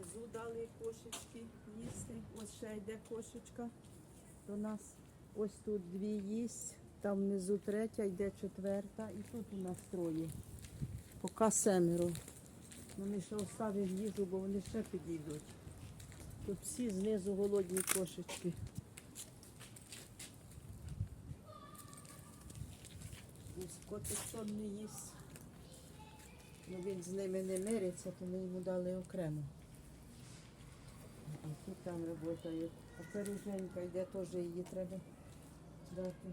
внизу дали кошечки їсти. Ось ще йде кошечка до нас. Ось тут дві їсть, там внизу третя, йде четверта, і тут у нас троє. Поки семеро. Ми ще оставимо їжу, бо вони ще підійдуть. Тут всі знизу голодні кошечки. Ось котик не їсть. Ну він з ними не мириться, то ми йому дали окремо. Там працюють. А переженька йде теж її треба дати.